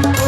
Oh.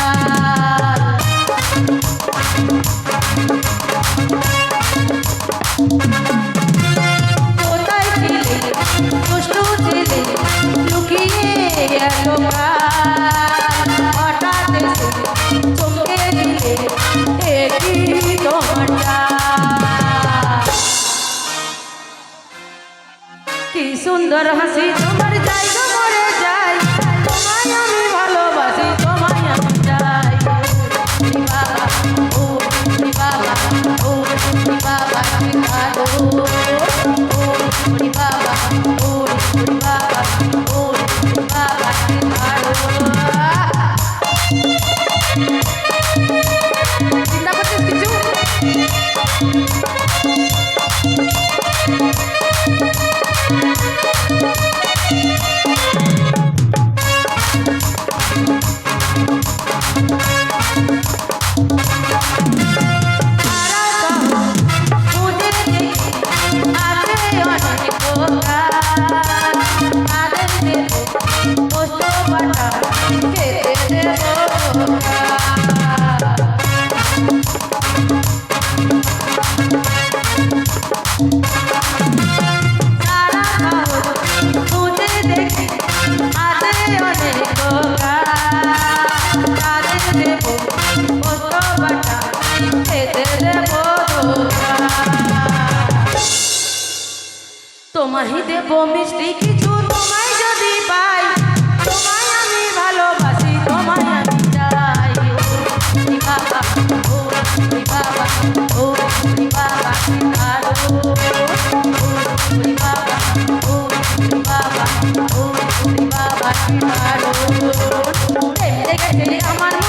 কি সুন্দর হাসি? তোমার জায়গা তোমাহি দেব মিষ্টি কিছু তোমায় যদি পাই, তোমায় আমি ভালোবাসি, তোমায় আমি চাই। বাবা, ও বাবা ও বাবা আমার